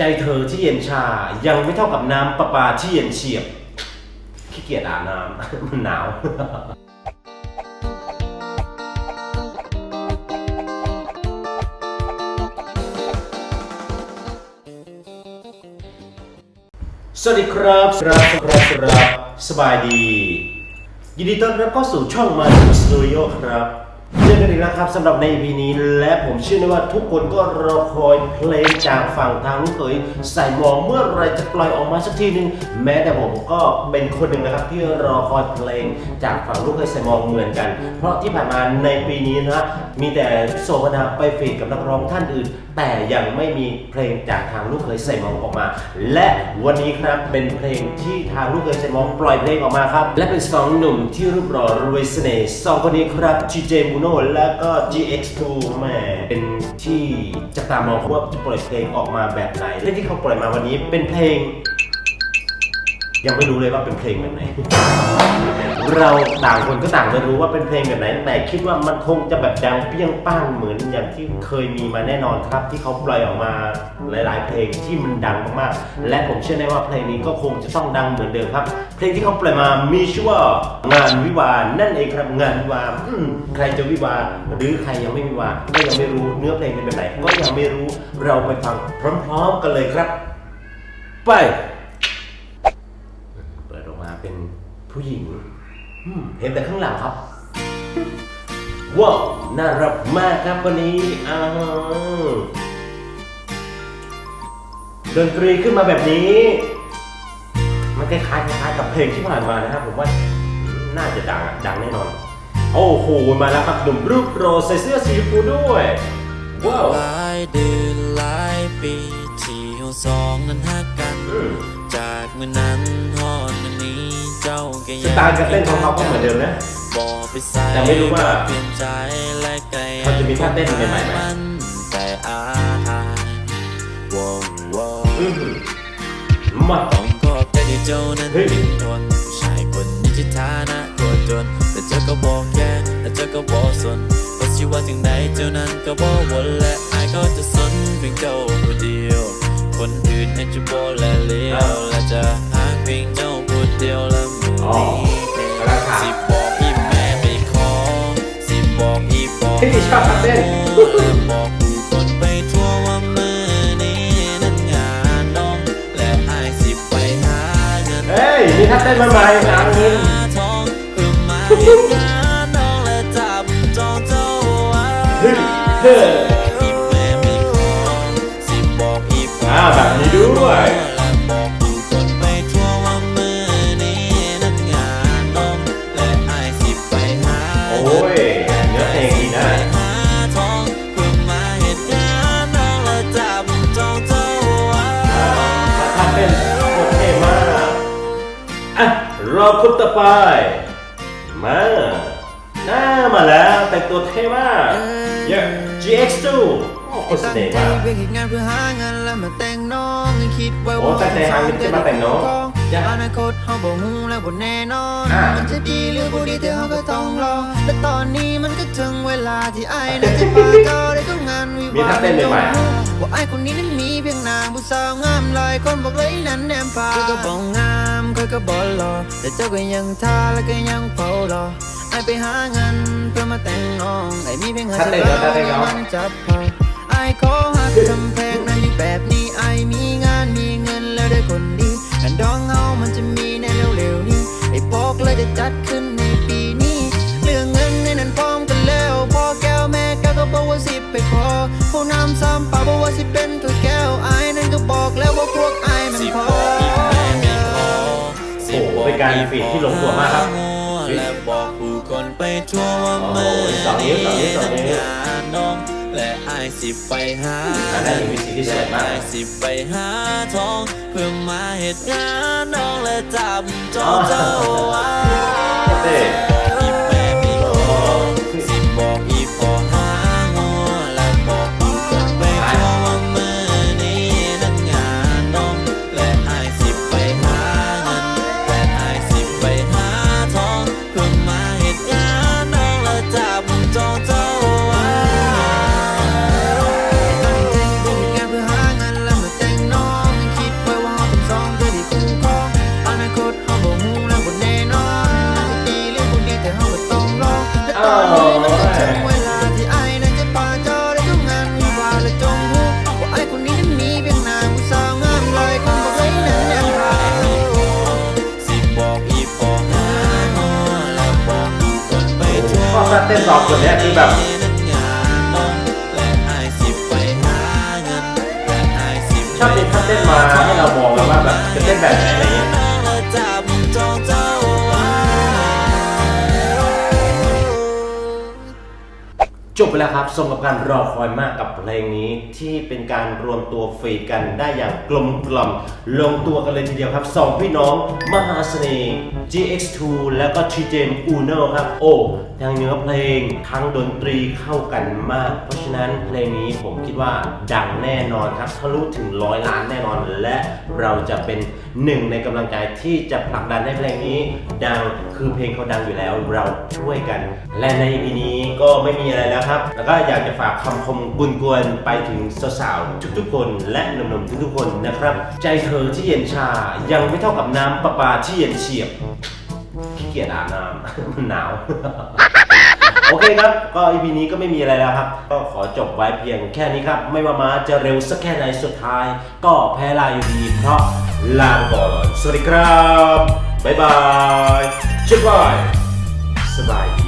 ใจเธอที่เย็นชา ยังไม่เท่ากับน้ำประปาที่เย็นเฉียบ ขี้เกียจอาบน้ำ มันหนาว สวัสดีครับครับครับครับสบายดี ยินดีต้อนรับเข้าสู่ช่องมาสตูดิโอครับ กันอีกแล้วครับสำหรับใน EP นี้ และผมเชื่อได้ว่าทุกคนก็รอคอยเพลงจากฝั่งทางลูกเขยใส่หมองเมื่อไรจะปล่อยออกมาสักทีหนึง แม้แต่ผมก็เป็นคนหนึ่งนะครับ ที่รอคอยเพลงจากฝั่งลูกเขยใส่หมองเหมือนกัน เพราะที่ผ่านมาในปีนี้นะมีแต่โซวนาไปฟีดกับนักร้องท่านอื่น แต่ยังไม่มีเพลงจากทางลูกเคยใส่หมองออกมา และวันนี้ครับเป็นเพลงที่ทางลูกเคยใส่หมองปล่อยเพลงออกมาครับและเป็นสองหนุ่มที่รูปหล่อรวยเสน่ห์สองคนนี้ครับ GJ Muno และแล้วก็ GX2 แหม่เป็นที่จับตามองว่าจะปล่อยเพลงออกมาแบบไหนและที่เขาปล่อยมาวันนี้เป็นเพลง ยังไม่รู้เลยว่าเป็นเพลงแบบไหน เราต่างคนก็ต่างไม่รู้ว่าเป็นเพลงแบบไหน แต่คิดว่ามันคงจะแบบดังเปรี้ยงป้างเหมือนอย่างที่เคยมีมาแน่นอนครับ ที่เขาปล่อยออกมาหลาย ๆ เพลงที่มันดังมากๆ และผมเชื่อแน่ว่าเพลงนี้ก็คงจะต้องดังเหมือนเดิมครับ เพลงที่เขาปล่อยมามีชื่อว่างานวิวาห์นั่นเองครับงานวิวาใครจะวิวาห์หรือใครยังไม่วิวาก็ยังไม่รู้เนื้อเพลงเป็นแบบไหนก็ยังไม่รู้เราไปฟังพร้อม ๆ กันเลยครับ ไป เปิดออกมาเป็น ผู้หญิงอืมเห็นแต่ข้างหลังครับ ว้าว น่ารักมากครับวันนี้อ้าวดนตรีขึ้นมาแบบนี้ มันคล้ายๆคล้ายๆกับเพลงที่ผ่านมานะครับ ผมว่าน่าจะดังอะดังแน่นอน โอ้โห มาแล้วครับหนุ่มรูปโรใส่เสื้อสีชมพูด้วย ว้าว หลายเดือนหลายปีที่เราสองนั้นหักกัน อืม จากเมื่อนั้นฮอดวันนี้เจ้าก็ สยังไตล์การเต้นของเขาก็เหมือนเดิมนะบอกไปใส่แต่ไม่รู้ว่าเปลี่ยนใจและก็เขาจะมีท่าเต้นใหม่ๆไหมนแต่อายว้าวว้าวอืมมาต้องขอบใจที่เจ้านั้นเฮ้ยเป็นทนผู้ชายคนนี้ที่ฐานะโคตรจนแต่เจ้าก็บอกแค่แต่เจ้าก็บอกสนเพราะชีว่าถึงใดเจ้านั้นก็บอกวนและอายก็จะสนเพียงเจ้าผู้เดียว คนอื่นให้จะบอกและเลี้ยวและจะหาเพียงเจ้าผู้เดียวและ มืออ๋อนี้กำลังถามสิบอกอีแม่ไปขอสิบอกอีบอกเฮ้ยชอบท่าเต้นและบอกผู้คนไปทั่วว่ามือนี้นั้นงานน้อง และอายสิไปหาเงินเฮ้ยมีท่าเต้นมาใหม่งานเงินหาทองเพื่อมาเฮ็ดงานน้องและจับจองเจ้าไว้เฮ้ยเฮ้ยอีแม่ไม่ขอสิบอกอีพ่ออ่าแบบนี้ด้วย คุปต่อไป มา หน้ามาแล้วแต่งตัวเท่มาก เยอะ GX2 โอ้โคตรเสน่ห์มากเพื่อเหตุงานเพื่อหาเงินแล้วมาแต่งน้องคิดไว้โอ้ว่าตั้งใจหาเงินจะมาแต่งน้องจ้ะอนาคตเขาบอกฮู้แล้วบ่แน่นอนอ่ามัมันจะดีหรือบ่ดีแต่เขาก็ต้องรอและตอนนี้มันก็ถึงเวลาที่ไอ้น่าจะพาเจ้าได้เข้างานวิมีวาท่าห์เต้นใหม่ๆว่าไอ้คนนี้นั้นมีเพียงนางผู้สาวงามหลายคนบอกเลยนั้นแนมพาก็บอกงาม ก็ก็บอกหล่อแต่เจ้าก็ยังท่าและก็ยังเฝ้ารอไอ้ไปหาเงินเพื่อมาแต่งน้องไอ้มีเพียงหาท่าเต้นเหรอท่าเต้นเหรอมันจับพอไอ้ขอหักทำแพงนะอยู่แบบนี้ไอ้มีงานมีเงินแล้วได้คนดีกันดองเฮามันจะมีในเร็วๆนี้ไอ้บอกเลยจะจัดขึ้นในปีนี้เรื่องเงินในนั้นพร้อมกันแล้วพ่อแก้วแม่แก้วก็บอกว่าสิไปขอผู้นำซ้ำป่าบอกว่าสิเป็ โอ้โหเป็นการฟีดที่ลงตัวมากครับและบอกผู้คนไปทั่วว่าโอ้โหมือสองนิ้วสองนิ้วสองนิ้วงานน้องและอายสิไปหาอันนั้นมีสีที่สวยมากและอสิไปหาทองเพื่อมาเหตุงานน้องและจับจองเจ้าไว้ เต้นสองคนเนี้ยคือแบบ จบไปแล้วครับสมกับการรอคอยมากกับเพลงนี้ที่เป็นการรวมตัวฟีดกันได้อย่างกลมกล่อมลงตัวกันเลยทีเดียวครับสองพี่น้องมหาเสน่ห์ GX2 แล้วก็ทีเจมอูโนครับ โอ้ทั้งเนื้อเพลงทั้งดนตรีเข้ากันมาก เพราะฉะนั้นเพลงนี้ผมคิดว่าดังแน่นอนครับทะลุถึงร้อยล้านแน่นอน และเราจะเป็นหนึ่งในกำลังใจที่จะผลักดันให้เพลงนี้ ดังคือเพลงเขาดังอยู่แล้วเราช่วยกัน และใน EP นี้ก็ไม่มีอะไรแล้วครับ แล้วก็อยากจะฝากคำคมกุนกวนๆไปถึงสาวๆทุกๆคนและหนุ่มๆทุกๆคนนะครับ ใจเธอที่เย็นชายังไม่เท่ากับน้ำประปาที่เย็นเฉียบขี้เกียจอาบน้ำมันหนาว โอเคครับ ก็ EP นี้ก็ไม่มีอะไรแล้วครับ ก็ขอจบไว้เพียงแค่นี้ครับ ไม่ว่าม้าจะเร็วสักแค่ไหนสุดท้าย ก็แพ้ลายอยู่ดีเพราะลาก่อน สวัสดีครับ บ๊ายบายชิบายสบายดี